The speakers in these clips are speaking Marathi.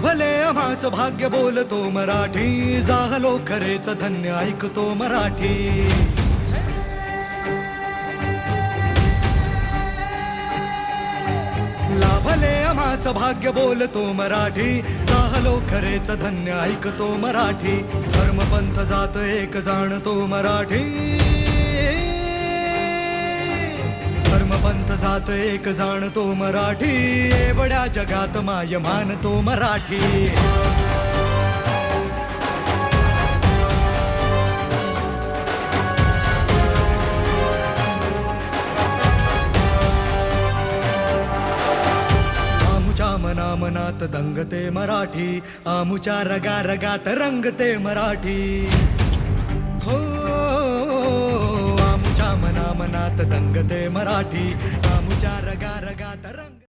लाभले आम्हास भाग्य बोलतो मराठी. जाहलो खरेच धन्य ऐकतो मराठी. लाभले आम्हास भाग्य बोलतो मराठी. साहलो खरेच धन्य ऐकतो मराठी. धर्मपंथ जात एक जाणतो मराठी. पंथ जात एक जाणतो मराठी. एवढ्या जगात माय मानतो मराठी. मना मनात दंगते मराठी. आमुच्या रगा रगात रंगते मराठी. मनात दंगते मराठी आमुच्या रगा रगात रंग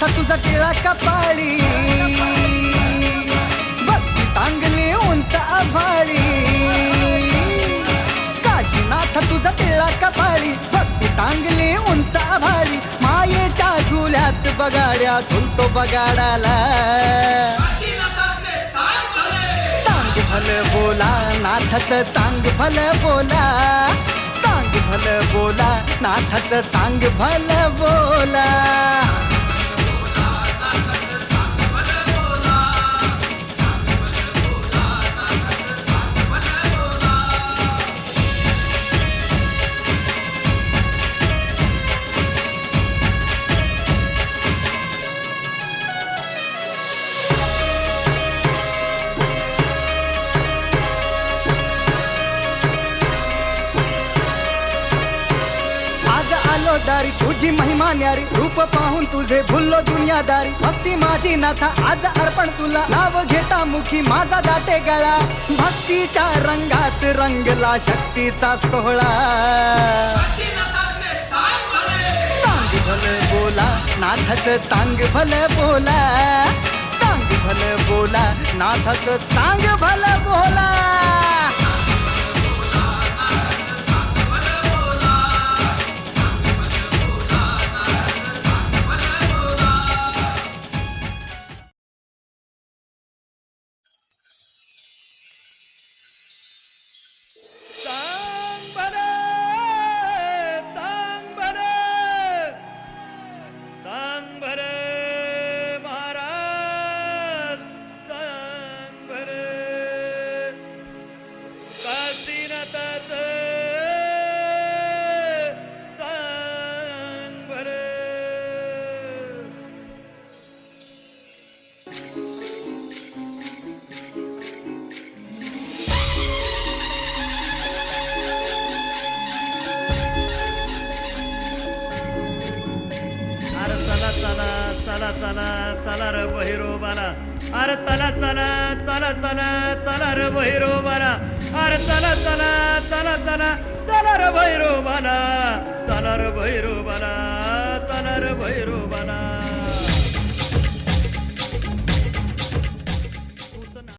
काशीनाथ तुझा टिळा कपाळी भक्ती तांगली उंच आभाळी काशीनाथ तुझा टिळा कपाळी भक्ती तांगली उंच आभाळी मायेच्या झुल्यात बगाड्या झुलतो बगाडाला चांग भल बोला नाथच चांग भल बोला चांग भल बोला नाथच चांग भल बोला दारी तुझी महिमा न्यारी रूप पाहून तुझे भुललो दुनियादारी. भक्ती माझी नाथा आज अर्पण तुला. नाव घेता मुखी माझा दाटे गळा. भक्तीच्या रंगात रंगला शक्तीचा सोहळा. चांग भल बोला नाथच चांग भल बोला. चांग भल बोला नाथच चांग भल बोला. चला चला र बहिरो बाला अरे चला चला चला चला चला र बहिरो बाला अरे चला चला चला चला चला र बहिरो बाला चला र बहिरो बाला